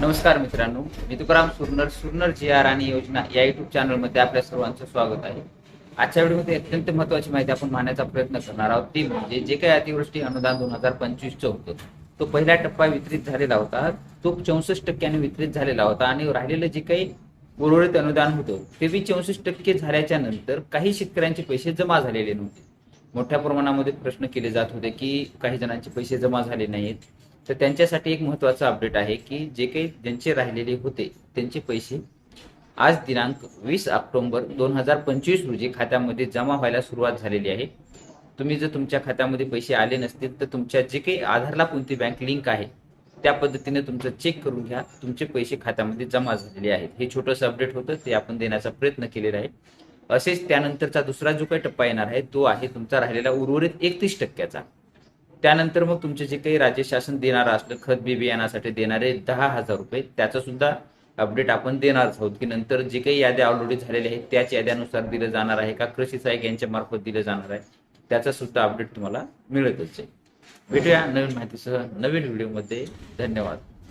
नमस्कार मित्रांनो मी तुकाराम सुरनर सुरनर जी आर आणि योजना या युट्यूब चॅनलमध्ये आपल्या सर्वांचं स्वागत आहे. आजच्या व्हिडिओमध्ये अत्यंत महत्वाची माहिती आपण मानण्याचा प्रयत्न करणार आहोत. ती म्हणजे जे काही अतिवृष्टी अनुदान दोन हजार पंचवीसचं होतं तो पहिला टप्पा वितरित झालेला होता. तो चौसष्ट टक्क्याने वितरित झालेला होता आणि राहिलेलं जे काही उर्वरित अनुदान होतं ते बी चौसष्ट टक्के झाल्याच्यानंतर काही शेतकऱ्यांचे पैसे जमा झालेले नव्हते. मोठ्या प्रमाणामध्ये प्रश्न केले जात होते की काही जणांचे पैसे जमा झाले नाहीत. तर त्यांच्यासाठी एक महत्वाचं अपडेट आहे की जे काही ज्यांचे राहिलेले होते त्यांचे पैसे आज दिनांक वीस ऑक्टोंबर दोन हजार पंचवीस रोजी खात्यामध्ये जमा व्हायला सुरुवात झालेली आहे. तुम्ही जर तुमच्या खात्यामध्ये पैसे आले नसतील तर तुमच्या जे काही आधारला कोणती बँक लिंक आहे त्या पद्धतीने तुमचं चेक करून घ्या. तुमचे पैसे खात्यामध्ये जमा झालेले आहेत. हे छोटंसं अपडेट होतं ते आपण देण्याचा प्रयत्न केलेला आहे. असेच त्यानंतरचा दुसरा जो काही टप्पा येणार आहे तो आहे तुमचा राहिलेला उर्वरित एकतीस टक्क्याचा. त्यानंतर मग तुमचे जे काही राज्य शासन देणारं असलं खत बी बियाणासाठी देणारे दहा हजार रुपये त्याचं सुद्धा अपडेट आपण देणार आहोत की नंतर जे काही याद्या ऑलरेडी झालेल्या आहेत त्याच याद्यानुसार दिलं जाणार आहे का? कृषी सहाय्यक यांच्या मार्फत दिलं जाणार आहे. त्याचा सुद्धा अपडेट तुम्हाला मिळतच आहे. भेटूया नवीन माहितीसह नवीन व्हिडिओमध्ये धन्यवाद.